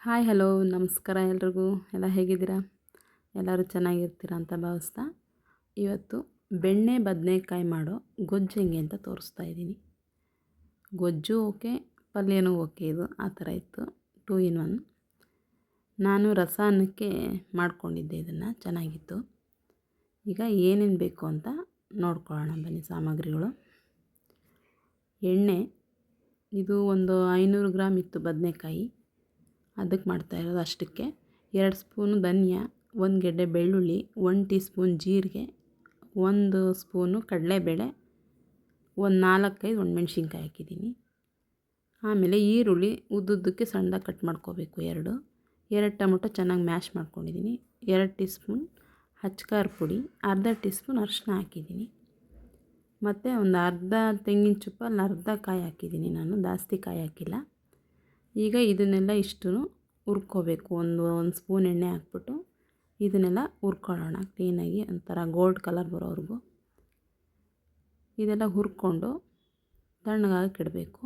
Hi, hello, ನಮಸ್ಕಾರ ಎಲ್ರಿಗೂ. ಎಲ್ಲ ಹೇಗಿದ್ದೀರಾ? ಎಲ್ಲರೂ ಚೆನ್ನಾಗಿರ್ತೀರ ಅಂತ ಭಾವಿಸ್ತಾ ಇವತ್ತು ಬೆಣ್ಣೆ ಬದನೆಕಾಯಿ ಮಾಡೋ ಗೊಜ್ಜು ಹೆಂಗೆ ಅಂತ ತೋರಿಸ್ತಾ ಇದ್ದೀನಿ. ಗೊಜ್ಜು ಓಕೆ, ಪಲ್ಯನೂ ಓಕೆ ಇದು, ಆ ಥರ ಇತ್ತು. Two in one. ನಾನು ರಸ ಅನ್ನಕ್ಕೆ ಮಾಡ್ಕೊಂಡಿದ್ದೆ ಇದನ್ನು, ಚೆನ್ನಾಗಿತ್ತು. ಈಗ ಏನೇನು ಬೇಕು ಅಂತ ನೋಡ್ಕೊಳ್ಳೋಣ, ಬನ್ನಿ ಸಾಮಗ್ರಿಗಳು. ಎಣ್ಣೆ, ಇದು ಒಂದು ಐನೂರು ಗ್ರಾಮ್ ಇತ್ತು ಬದನೆಕಾಯಿ. ಅದಕ್ಕೆ ಮಾಡ್ತಾಯಿರೋದು ಅಷ್ಟಕ್ಕೆ. ಎರಡು ಸ್ಪೂನು ಧನಿಯಾ, ಒಂದು ಗೆಡ್ಡೆ ಬೆಳ್ಳುಳ್ಳಿ, ಒಂದು ಟೀ ಸ್ಪೂನ್ ಜೀರಿಗೆ, ಒಂದು ಸ್ಪೂನು ಕಡಲೆಬೇಳೆ, ಒಂದು ನಾಲ್ಕೈದು ಒಣಮೆಣ್ಸಿನ್ಕಾಯಿ ಹಾಕಿದ್ದೀನಿ. ಆಮೇಲೆ ಈರುಳ್ಳಿ ಉದ್ದುದ್ದಕ್ಕೆ ಸಣ್ಣದಾಗಿ ಕಟ್ ಮಾಡ್ಕೋಬೇಕು ಎರಡು. ಎರಡು ಟೊಮೊಟೊ ಚೆನ್ನಾಗಿ ಮ್ಯಾಶ್ ಮಾಡ್ಕೊಂಡಿದ್ದೀನಿ. ಎರಡು ಟೀ ಸ್ಪೂನ್ ಹಚ್ಕಾರ ಪುಡಿ, ಅರ್ಧ ಟೀ ಸ್ಪೂನ್ ಅರಿಶಿನ ಹಾಕಿದ್ದೀನಿ. ಮತ್ತು ಒಂದು ಅರ್ಧ ತೆಂಗಿನ ಚುಪ್ಪಲ್ಲಿ ಅರ್ಧ ಕಾಯಿ ಹಾಕಿದ್ದೀನಿ ನಾನು, ಜಾಸ್ತಿ ಕಾಯಿ ಹಾಕಿಲ್ಲ. ಈಗ ಇದನ್ನೆಲ್ಲ ಇಷ್ಟು ಹುರ್ಕೋಬೇಕು. ಒಂದು ಒಂದು ಸ್ಪೂನ್ ಎಣ್ಣೆ ಹಾಕ್ಬಿಟ್ಟು ಇದನ್ನೆಲ್ಲ ಹುರ್ಕೊಳ್ಳೋಣ. ಕ್ಲೀನಾಗಿ ಒಂಥರ ಗೋಲ್ಡ್ ಕಲರ್ ಬರೋವರೆಗೂ. ಇದೆಲ್ಲ ಹುರ್ಕೊಂಡು ತಣ್ಣಗಾಗಿ ಇಡಬೇಕು.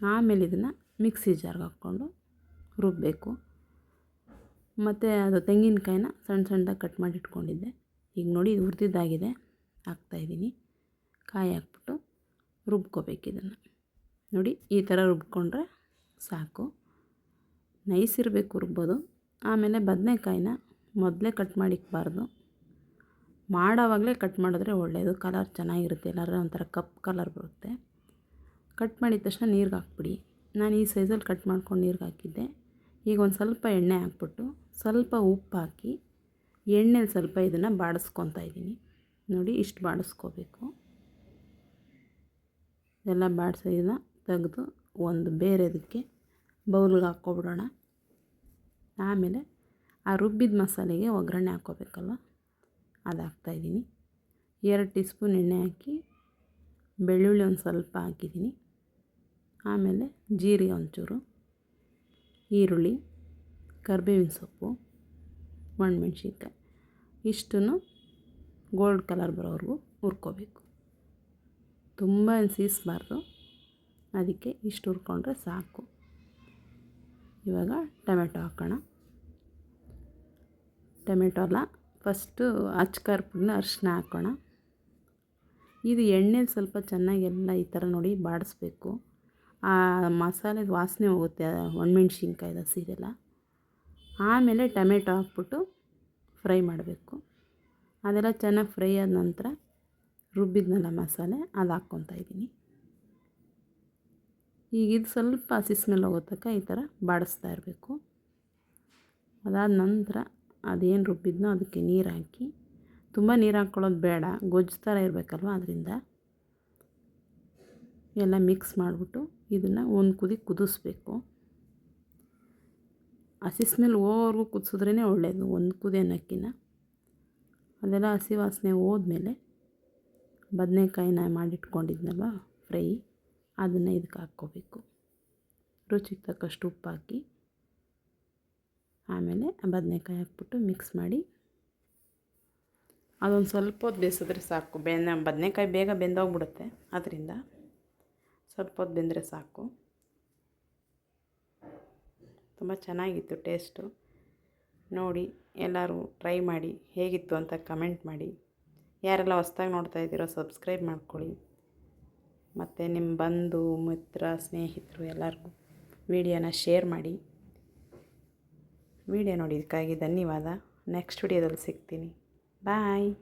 ಆಮೇಲೆ ಇದನ್ನು ಮಿಕ್ಸಿ ಜಾರ್ಗೆ ಹಾಕ್ಕೊಂಡು ರುಬ್ಬಬೇಕು ಮತ್ತು ಅದು ತೆಂಗಿನಕಾಯಿನ ಸಣ್ಣ ಸಣ್ಣದಾಗಿ ಕಟ್ ಮಾಡಿ ಇಟ್ಕೊಂಡಿದ್ದೆ. ಈಗ ನೋಡಿ ಇದು ಹುರಿದಿದ್ದಾಗಿದೆ. ಹಾಕ್ತಾಯಿದ್ದೀನಿ ಕಾಯಿ ಹಾಕ್ಬಿಟ್ಟು ರುಬ್ಕೋಬೇಕು ಇದನ್ನು. ನೋಡಿ ಈ ಥರ ರುಬ್ಕೊಂಡ್ರೆ ಸಾಕು. ನೈಸ್ ಇರಬೇಕು ರುಬ್ಬೋದು. ಆಮೇಲೆ ಬದನೆಕಾಯಿನ ಮೊದಲೇ ಕಟ್ ಮಾಡಿಕ್ಬಾರ್ದು. ಮಾಡೋವಾಗಲೇ ಕಟ್ ಮಾಡಿದ್ರೆ ಒಳ್ಳೆಯದು ಕಲರ್ ಚೆನ್ನಾಗಿರುತ್ತೆ, ಎಲ್ಲಾದ್ರೂ ಒಂಥರ ಕಪ್ ಕಲರ್ ಬರುತ್ತೆ. ಕಟ್ ಮಾಡಿದ ತಕ್ಷಣ ನೀರಿಗೆ ಹಾಕ್ಬಿಡಿ. ನಾನು ಈ ಸೈಜಲ್ಲಿ ಕಟ್ ಮಾಡ್ಕೊಂಡು ನೀರಿಗೆ ಹಾಕಿದ್ದೆ. ಈಗ ಒಂದು ಸ್ವಲ್ಪ ಎಣ್ಣೆ ಹಾಕ್ಬಿಟ್ಟು ಸ್ವಲ್ಪ ಉಪ್ಪು ಹಾಕಿ ಎಣ್ಣೆಲಿ ಸ್ವಲ್ಪ ಇದನ್ನು ಬಾಡಿಸ್ಕೊತಾ ಇದ್ದೀನಿ. ನೋಡಿ ಇಷ್ಟು ಬಾಡಿಸ್ಕೋಬೇಕು. ಎಲ್ಲ ಬಾಡಿಸಿದ ತೆಗೆದು ಒಂದು ಬೇರೆದಕ್ಕೆ ಬೌಲ್ಗೆ ಹಾಕ್ಕೊಬಿಡೋಣ. ಆಮೇಲೆ ಆ ರುಬ್ಬಿದ ಮಸಾಲೆಗೆ ಒಗ್ಗರಣೆ ಹಾಕ್ಕೋಬೇಕಲ್ವ? ಅದು ಹಾಕ್ತಾಯಿದ್ದೀನಿ ಎರಡು ಟೀ ಸ್ಪೂನ್ ಎಣ್ಣೆ ಹಾಕಿ, ಬೆಳ್ಳುಳ್ಳಿ ಒಂದು ಸ್ವಲ್ಪ ಹಾಕಿದ್ದೀನಿ. ಆಮೇಲೆ ಜೀರಿಗೆ ಒಂಚೂರು, ಈರುಳ್ಳಿ, ಕರಿಬೇವಿನ ಸೊಪ್ಪು, ಒಣಮೆಣ್ಸಿನ್ಕಾಯಿ, ಇಷ್ಟನ್ನು ಗೋಲ್ಡ್ ಕಲರ್ ಬರೋವರೆಗೂ ಹುರ್ಕೋಬೇಕು. ತುಂಬ ಸೀಸಬಾರ್ದು, ಅದಕ್ಕೆ ಇಷ್ಟು ಹುರ್ಕೊಂಡ್ರೆ ಸಾಕು. ಇವಾಗ ಟೊಮೆಟೊ ಹಾಕೋಣ. ಟೊಮೆಟೊ ಅಲ್ಲ ಫಸ್ಟು ಅಚ್ಕಾರ ಪುಡಿನ ಅರಿಶಿನ ಹಾಕೋಣ. ಇದು ಎಣ್ಣೆಲಿ ಸ್ವಲ್ಪ ಚೆನ್ನಾಗಿ ಎಲ್ಲ ಈ ಥರ ನೋಡಿ ಬಾಡಿಸ್ಬೇಕು. ಆ ಮಸಾಲೆ ವಾಸನೆ ಹೋಗುತ್ತೆ ಒಣಮೆಣ್ಸಿನ್ಕಾಯ್ದು ಹಸಿದೆಲ್ಲ ಆಮೇಲೆ ಟೊಮೆಟೊ ಹಾಕ್ಬಿಟ್ಟು ಫ್ರೈ ಮಾಡಬೇಕು. ಅದೆಲ್ಲ ಚೆನ್ನಾಗಿ ಫ್ರೈ ಆದ ನಂತರ ರುಬ್ಬಿದ್ನಲ್ಲ ಮಸಾಲೆ, ಅದು ಹಾಕ್ಕೊತಾ ಇದ್ದೀನಿ. ಈಗ ಇದು ಸ್ವಲ್ಪ ಹಸಿ ಸ್ಮೆಲ್ ಹೋಗೋ ಈ ಥರ ಬಾಡಿಸ್ತಾ ಇರಬೇಕು. ಅದಾದ ನಂತರ ಅದೇನು ರುಬ್ಬಿದ್ನೋ ಅದಕ್ಕೆ ನೀರು ಹಾಕಿ. ತುಂಬ ನೀರು ಹಾಕ್ಕೊಳ್ಳೋದು ಬೇಡ, ಗೊಜ್ಜು ಥರ ಇರಬೇಕಲ್ವ ಅದರಿಂದ. ಎಲ್ಲ ಮಿಕ್ಸ್ ಮಾಡಿಬಿಟ್ಟು ಇದನ್ನು ಒಂದು ಕುದಿ ಕುದಿಸ್ಬೇಕು. ಹಸಿ ಸ್ಮೆಲ್ ಹೋಗೋವರೆಗೂ ಕುದಿಸಿದ್ರೇ ಒಳ್ಳೆಯದು ಒಂದು ಕುದಿ ಅನ್ನಕ್ಕಿನ ಅದೆಲ್ಲ ಹಸಿ ವಾಸನೆ ಹೋದ್ಮೇಲೆ ಬದನೆಕಾಯಿನ ಮಾಡಿಟ್ಕೊಂಡಿದ್ನಲ್ವ, ಫ್ರೈ. ಅದನ್ನು ಇದಕ್ಕೆ ಹಾಕ್ಕೋಬೇಕು. ರುಚಿಗೆ ತಕ್ಕಷ್ಟು ಉಪ್ಪು ಹಾಕಿ ಆಮೇಲೆ ಬದನೆಕಾಯಿ ಹಾಕ್ಬಿಟ್ಟು ಮಿಕ್ಸ್ ಮಾಡಿ. ಅದೊಂದು ಸ್ವಲ್ಪ ಹೊತ್ತು ಬೇಯಿಸಿದ್ರೆ ಸಾಕು. ಬೆನ್ನ ಬದನೆಕಾಯಿ ಬೇಗ ಬೆಂದೋಗ್ಬಿಡುತ್ತೆ. ಅದರಿಂದ ಸ್ವಲ್ಪ ಹೊತ್ತು ಬೆಂದರೆ ಸಾಕು. ತುಂಬ ಚೆನ್ನಾಗಿತ್ತು ಟೇಸ್ಟು. ನೋಡಿ, ಎಲ್ಲರೂ ಟ್ರೈ ಮಾಡಿ ಹೇಗಿತ್ತು ಅಂತ ಕಮೆಂಟ್ ಮಾಡಿ. ಯಾರೆಲ್ಲ ಹೊಸ್ದಾಗಿ ನೋಡ್ತಾ ಇದ್ದೀರೋ ಸಬ್ಸ್ಕ್ರೈಬ್ ಮಾಡ್ಕೊಳ್ಳಿ. ಮತ್ತು ನಿಮ್ಮ ಬಂಧು, ಮಿತ್ರ, ಸ್ನೇಹಿತರು ಎಲ್ಲರಿಗೂ ವಿಡಿಯೋನ ಶೇರ್ ಮಾಡಿ. ವಿಡಿಯೋ ನೋಡಿದ್ದಕ್ಕಾಗಿ ಧನ್ಯವಾದ. ನೆಕ್ಸ್ಟ್ ವಿಡಿಯೋದಲ್ಲಿ ಸಿಗ್ತೀನಿ. ಬಾಯ್.